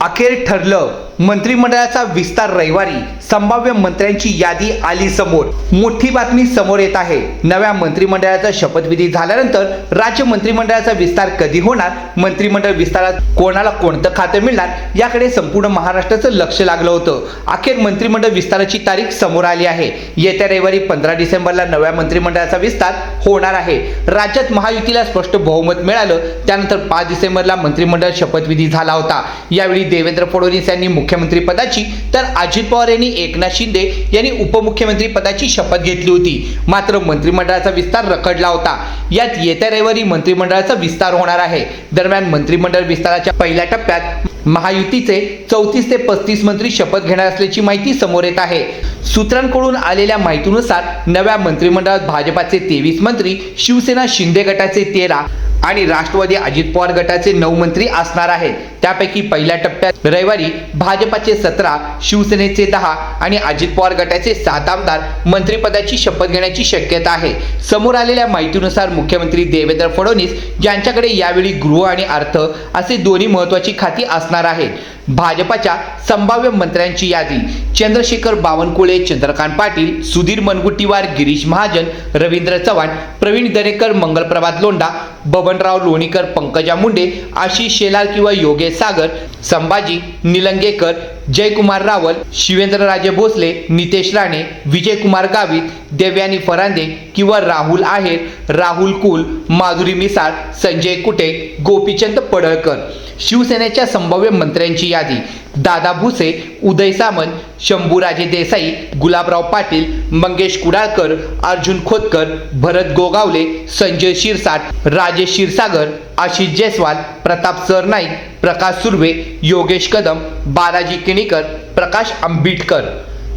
अखेर ठरलं मंत्रिमंडळाचा विस्तार रविवारी संभाव्य मंत्र्यांची यादी आली समोर. मोठी बातमी समोर येत आहे. नव्या मंत्रिमंडळाचा शपथविधी झाल्यानंतर राज्य मंत्रिमंडळाचा विस्तार कधी होणार मंत्रिमंडळ विस्तारात कोणाला कोणतं खातं मिळणार याकडे संपूर्ण महाराष्ट्राचं लक्ष लागलं होतं. अखेर मंत्रिमंडळ विस्ताराची तारीख समोर आली आहे. येत्या रविवारी पंधरा डिसेंबरला नव्या मंत्रिमंडळाचा विस्तार होणार आहे. राज्यात महायुतीला स्पष्ट बहुमत मिळालं त्यानंतर पाच डिसेंबरला मंत्रिमंडळ शपथविधी झाला होता. यावेळी देवेंद्र फडणवीस यांनी मुख्यमंत्री पदाची तर अजित पवार यांनी एकनाथ शिंदे यांनी उपमुख्यमंत्री पदाची शपथ घेतली होती. मात्र मंत्रिमंडळाचा विस्तार रखडला होता. यात येत्या रविवारी मंत्रिमंडळाचा विस्तार होणार आहे. दरम्यान मंत्रिमंडळ विस्ताराच्या पहिल्या टप्प्यात महायुतीचे चौतीस ते पस्तीस मंत्री शपथ घेणार असल्याची माहिती समोर येत आहे. सूत्रांकडून आलेल्या माहितीनुसार नव्या मंत्रिमंडळात भाजपाचे तेवीस मंत्री शिवसेना शिंदे गटाचे तेरा आणि राष्ट्रवादी अजित पवार गटाचे नऊ मंत्री असणार आहेत. त्यापैकी पहिल्या टप्प्यात रविवारी भाजपाचे सतरा शिवसेनेचे दहा आणि अजित पवार गटाचे सात आमदार मंत्रिपदाची शपथ घेण्याची शक्यता आहे. समोर आलेल्या माहितीनुसार मुख्यमंत्री देवेंद्र फडणवीस यांच्याकडे यावेळी गृह आणि अर्थ असे दोन्ही महत्वाची खाती असणार आहेत. भाजपाच्या संभाव्य मंत्र्यांची यादी चंद्रशेखर बावनकुळे चंद्रकांत पाटील सुधीर मनगुट्टीवार गिरीश महाजन रवींद्र चव्हाण प्रवीण दरेकर मंगलप्रभात लोंढा बबनराव लोणीकर पंकजा मुंडे आशिष शेलार किंवा योगेश सागर संभाजी निलंगेकर जयकुमार रावल शिवेंद्रराजे भोसले नितेश राणे विजयकुमार गावित देवयानी फरांदे किंवा राहुल आहेर राहुल कुल माधुरी मिसाळ संजय कुटे गोपीचंद पडळकर. शिवसेनेच्या संभाव्य मंत्र्यांची यादी. दादा भुसे उदय सामंत शंभूराजे देसाई गुलाबराव पाटील मंगेश कुडाळकर अर्जुन खोतकर भरत गोगावले संजय शिरसाट राजेश क्षीरसागर आशिष जयस्वाल प्रताप सरनाईक प्रकाश सुर्वे योगेश कदम बालाजी किणीकर प्रकाश आंबेडकर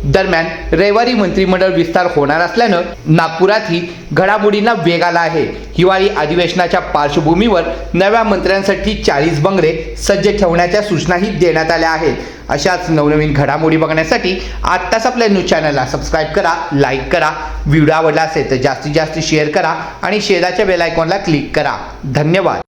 दरम्यान रविवारी मंत्रिमंडळ विस्तार होणार असल्यानं नागपुरातही घडामोडींना वेग आला आहे. हिवाळी अधिवेशनाच्या पार्श्वभूमीवर नव्या मंत्र्यांसाठी चाळीस बंगले सज्ज ठेवण्याच्या सूचनाही देण्यात आल्या आहेत. अशाच नवनवीन घडामोडी बघण्यासाठी आत्ताच आपल्या न्यूज चॅनलला सबस्क्राईब करा लाईक करा व्हिडिओ आवडला असेल तर जास्तीत जास्त शेअर करा आणि शेजारच्या बेलायकॉनला क्लिक करा. धन्यवाद.